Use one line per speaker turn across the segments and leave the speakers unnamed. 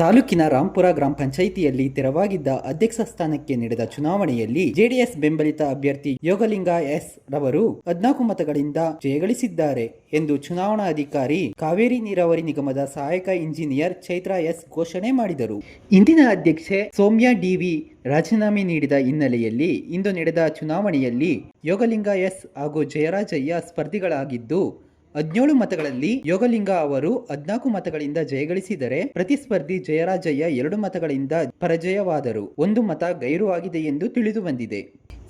ತಾಲೂಕಿನ ರಾಂಪುರ ಗ್ರಾಮ ಪಂಚಾಯಿತಿಯಲ್ಲಿ ತೆರವಾಗಿದ್ದ ಅಧ್ಯಕ್ಷ ಸ್ಥಾನಕ್ಕೆ ನಡೆದ ಚುನಾವಣೆಯಲ್ಲಿ ಜೆಡಿಎಸ್ ಬೆಂಬಲಿತ ಅಭ್ಯರ್ಥಿ ಯೋಗಲಿಂಗ ಎಸ್ ರವರು ಹದ್ನಾಲ್ಕು ಮತಗಳಿಂದ ಜಯಗಳಿಸಿದ್ದಾರೆ ಎಂದು ಚುನಾವಣಾ ಅಧಿಕಾರಿ ಕಾವೇರಿ ನೀರಾವರಿ ನಿಗಮದ ಸಹಾಯಕ ಇಂಜಿನಿಯರ್ ಚೈತ್ರಾ ಎಸ್ ಘೋಷಣೆ ಮಾಡಿದರು. ಇಂದಿನ ಅಧ್ಯಕ್ಷೆ ಸೌಮ್ಯ ಡಿವಿ ರಾಜೀನಾಮೆ ನೀಡಿದ ಹಿನ್ನೆಲೆಯಲ್ಲಿ ಇಂದು ನಡೆದ ಚುನಾವಣೆಯಲ್ಲಿ ಯೋಗಲಿಂಗ ಎಸ್ ಹಾಗೂ ಜಯರಾಜಯ್ಯ ಸ್ಪರ್ಧಿಗಳಾಗಿದ್ದು ಹದಿನೇಳು ಮತಗಳಲ್ಲಿ ಯೋಗಲಿಂಗ ಅವರು ಹದ್ನಾಲ್ಕು ಮತಗಳಿಂದ ಜಯಗಳಿಸಿದರೆ ಪ್ರತಿಸ್ಪರ್ಧಿ ಜಯರಾಜಯ್ಯ ಎರಡು ಮತಗಳಿಂದ ಪರಾಜಯವಾದರು. ಒಂದು ಮತ ಗೈರು ಆಗಿದೆ ಎಂದು ತಿಳಿದು ಬಂದಿದೆ.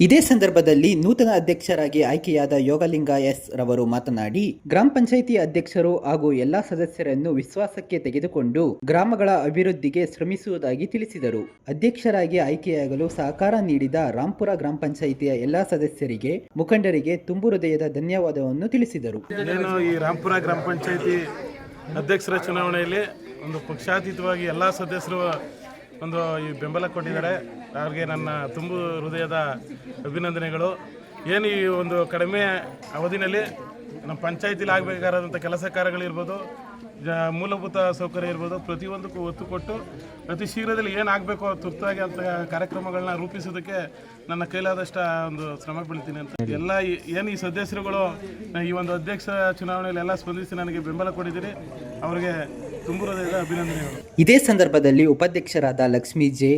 ಇದೇ ಸಂದರ್ಭದಲ್ಲಿ ನೂತನ ಅಧ್ಯಕ್ಷರಾಗಿ ಆಯ್ಕೆಯಾದ ಯೋಗಲಿಂಗ ಎಸ್ ರವರು ಮಾತನಾಡಿ, ಗ್ರಾಮ ಪಂಚಾಯಿತಿ ಅಧ್ಯಕ್ಷರು ಹಾಗೂ ಎಲ್ಲಾ ಸದಸ್ಯರನ್ನು ವಿಶ್ವಾಸಕ್ಕೆ ತೆಗೆದುಕೊಂಡು ಗ್ರಾಮಗಳ ಅಭಿವೃದ್ಧಿಗೆ ಶ್ರಮಿಸುವುದಾಗಿ ತಿಳಿಸಿದರು. ಅಧ್ಯಕ್ಷರಾಗಿ ಆಯ್ಕೆಯಾಗಲು ಸಹಕಾರ ನೀಡಿದ ರಾಂಪುರ ಗ್ರಾಮ ಪಂಚಾಯಿತಿಯ ಎಲ್ಲಾ ಸದಸ್ಯರಿಗೆ, ಮುಖಂಡರಿಗೆ ತುಂಬು ಹೃದಯದ ಧನ್ಯವಾದವನ್ನು ತಿಳಿಸಿದರು.
ಈ ರಾಂಪುರ ಗ್ರಾಮ ಪಂಚಾಯಿತಿ ಅಧ್ಯಕ್ಷರ ಚುನಾವಣೆಯಲ್ಲಿ ಒಂದು ಪಕ್ಷಾತೀತವಾಗಿ ಎಲ್ಲ ಸದಸ್ಯರು ಒಂದು ಬೆಂಬಲ ಕೊಟ್ಟಿದ್ದಾರೆ. ಅವ್ರಿಗೆ ನನ್ನ ತುಂಬು ಹೃದಯದ ಅಭಿನಂದನೆಗಳು. ಏನು ಈ ಒಂದು ಕಡಿಮೆ ಅವಧಿನಲ್ಲಿ ನಮ್ಮ ಪಂಚಾಯತಿಲಿ ಆಗಬೇಕಾದಂಥ ಕೆಲಸ ಕಾರ್ಯಗಳಿರ್ಬೋದು, ಜ, ಮೂಲಭೂತ ಸೌಕರ್ಯ ಇರ್ಬೋದು, ಪ್ರತಿಯೊಂದಕ್ಕೂ ಒತ್ತು ಕೊಟ್ಟು ಅತಿ ಶೀಘ್ರದಲ್ಲಿ ಏನಾಗಬೇಕು ತುರ್ತಾಗಿ ಅಂತ ಕಾರ್ಯಕ್ರಮಗಳನ್ನ ರೂಪಿಸೋದಕ್ಕೆ ನನ್ನ ಕೈಲಾದಷ್ಟು ಒಂದು ಶ್ರಮ ಬೀಳ್ತೀನಿ ಅಂತ ಎಲ್ಲ ಏನು ಈ ಸದಸ್ಯರುಗಳು ಈ ಒಂದು ಅಧ್ಯಕ್ಷ ಚುನಾವಣೆಯಲ್ಲಿ ಎಲ್ಲ ಸ್ಪಂದಿಸಿ ನನಗೆ ಬೆಂಬಲ ಕೊಟ್ಟಿದ್ದೀರಿ ಅವರಿಗೆ ತುಂಬು ಹೃದಯದ ಅಭಿನಂದನೆಗಳು.
ಇದೇ ಸಂದರ್ಭದಲ್ಲಿ ಉಪಾಧ್ಯಕ್ಷರಾದ ಲಕ್ಷ್ಮೀ ಜೆ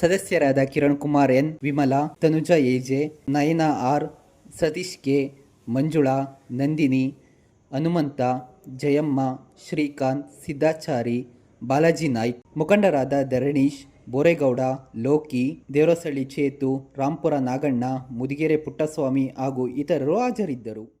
ಸದಸ್ಯರಾದ Kiran Kumar N. Vimala, Tanuja AJ Nayana R. Satish K. Manjula, Nandini, Hanumanta, Jayamma, Srikanth, Siddachari, Balaji Naik. ಮುಖಂಡರಾದ ಧರಣೀಶ್, ಬೋರೇಗೌಡ, ಲೋಕಿ, ದೇವರಸಳ್ಳಿ ಚೇತು, ರಾಂಪುರ ನಾಗಣ್ಣ, ಮುದಿಗೆರೆ ಪುಟ್ಟಸ್ವಾಮಿ ಹಾಗೂ ಇತರರು ಹಾಜರಿದ್ದರು.